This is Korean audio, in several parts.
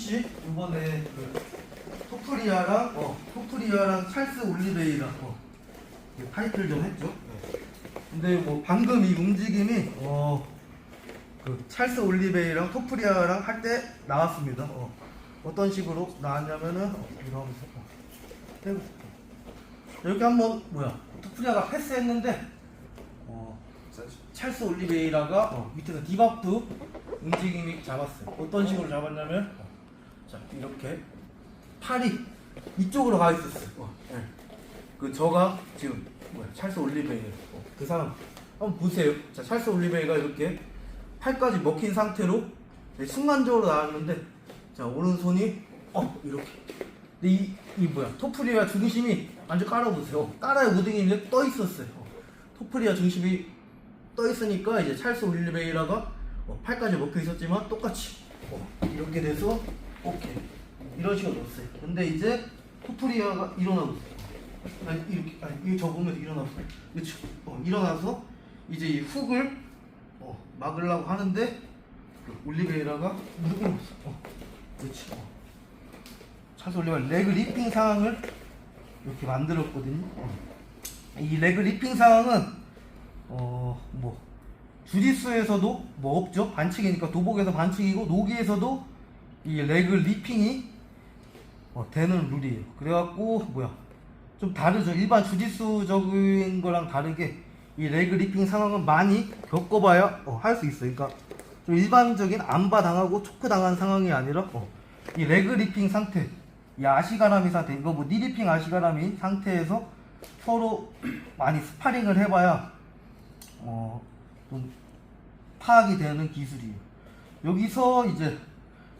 씨 이번에 그 토프리아랑 어 토프리아랑 찰스 올리베이랑 어 파이트를 좀 했죠. 근데 뭐 방금 이 움직임이 어그 찰스 올리베이랑 토프리아랑 할 때 나왔습니다. 어 어떤 식으로 나왔냐면은 어, 이러면서 어, 해보세요. 이렇게 한번 뭐야 토프리아가 패스했는데 어 찰스 올리베이라가 어, 밑에서 디바프 움직임이 잡았어요. 어떤 식으로 잡았냐면 어, 자 이렇게 팔이 이쪽으로 가 있었어요. 어, 예. 그 저가 지금 뭐야 찰스 올리베이 어, 그 사람 한번 보세요. 자 찰스 올리베이가 이렇게 팔까지 먹힌 상태로 네, 순간적으로 나왔는데 자 오른손이 어 이렇게 근데 이, 이 뭐야 토프리아 중심이 완전 깔아보세요. 깔아야 무등이 이제 떠 있었어요. 어, 토프리아 중심이 떠 있으니까 이제 찰스 올리베이라가 어, 팔까지 먹혀 있었지만 똑같이 어, 이렇게 돼서 오케이 이런 식으로 넣었어요. 근데 이제 토프리아가 일어나고 있어요. 아니 이렇게 아니 이거 접으면서 일어났어. 그렇죠. 어, 일어나서 이제 이 훅을 어, 막으려고 하는데 그 올리베이라가 무릎을 놓았어. 어, 그렇지. 어. 찰스 올리베이 레그 리핑 상황을 이렇게 만들었거든요. 어. 이 레그 리핑 상황은 어 뭐 주짓수에서도 뭐 없죠 반칙이니까 도복에서 반칙이고 노기에서도 이 레그 리핑이 어, 되는 룰이에요. 그래갖고 뭐야 좀 다르죠. 일반 주짓수적인 거랑 다르게 이 레그 리핑 상황은 많이 겪어봐야 할수 있어요. 그러니까 좀 일반적인 안바 당하고 초크 당한 상황이 아니라 어, 이 레그 리핑 상태 이 아시가라미 상태 이거 뭐 니리핑 아시가라미 상태에서 서로 많이 스파링을 해봐야 어, 좀 파악이 되는 기술이에요. 여기서 이제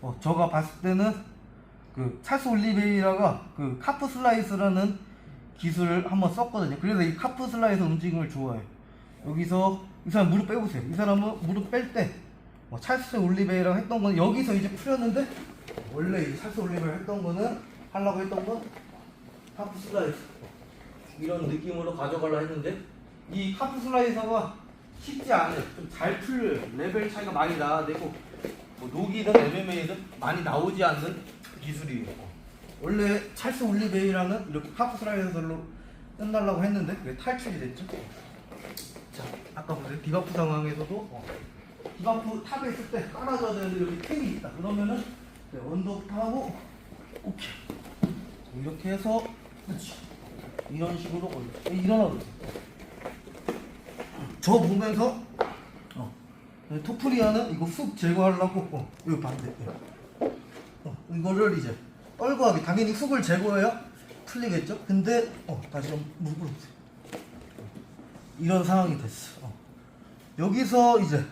어, 제가 봤을 때는 그 찰스 올리베이라가 그 카프 슬라이스라는 기술을 한번 썼거든요. 그래서 이 카프 슬라이스 움직임을 좋아해요. 여기서 이 사람 무릎 빼보세요. 이 사람은 무릎 뺄때 어, 찰스 올리베이라가 했던 건 여기서 이제 풀렸는데 원래 이 찰스 올리베이가 했던 거는 하려고 했던 건 카프 슬라이스 이런 느낌으로 가져가려 했는데 이 카프 슬라이서가 쉽지 않아요. 좀잘 풀려요. 레벨 차이가 많이 나되고 뭐 녹이든 MMA든 많이 나오지 않는 기술이에요. 원래 찰스 올리베이라는 이렇게 카프 슬라이서로 끝나려고 했는데 그게 탈출이 됐죠. 자, 아까 보세요. 디바프 상황에서도 어, 디바프 탑에 있을 때 깔아줘야 되는데 여기 템이 있다. 그러면은 네, 원더부터 하고 오케이. 이렇게 해서 그렇지. 이런 식으로 올려. 일어나도 돼. 저 보면서 어, 토프리아는 이거 훅 제거하려고 어, 이거 반대. 어, 이거를 이제 하기 당연히 훅을 제거해야 풀리겠죠. 근데 어, 다시 보세요. 이런 상황이 됐어. 어. 여기서 이제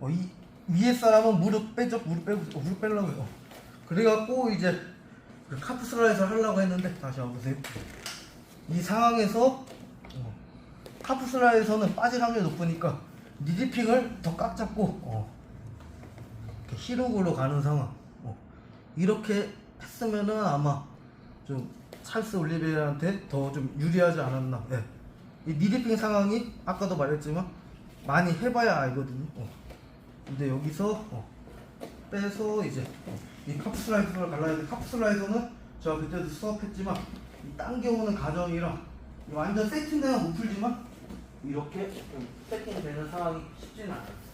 어, 이 위에 사람은 무릎 빼죠. 무릎 빼고 어, 무릎 빼려고 해요. 어. 그래갖고 이제 그 카프 슬라이서 하려고 했는데 다시 와보세요. 이 상황에서 어, 카프 슬라이서는 빠질 확률이 높으니까 니디핑을 더 꽉 잡고 어, 히룩으로 가는 상황. 어, 이렇게 했으면은 아마 좀 찰스 올리베이한테 더 좀 유리하지 않았나. 예. 이 니디핑 상황이 아까도 말했지만 많이 해봐야 알거든요. 어. 근데 여기서 어, 빼서 이제 어, 이 카프슬라이서를 갈라야 돼. 카프슬라이서는 제가 그때도 수업했지만 이 당겨오는 과정이라 완전 세팅되면 못 풀지만 이렇게 좀 세팅되는 상황이 쉽지는 않아요.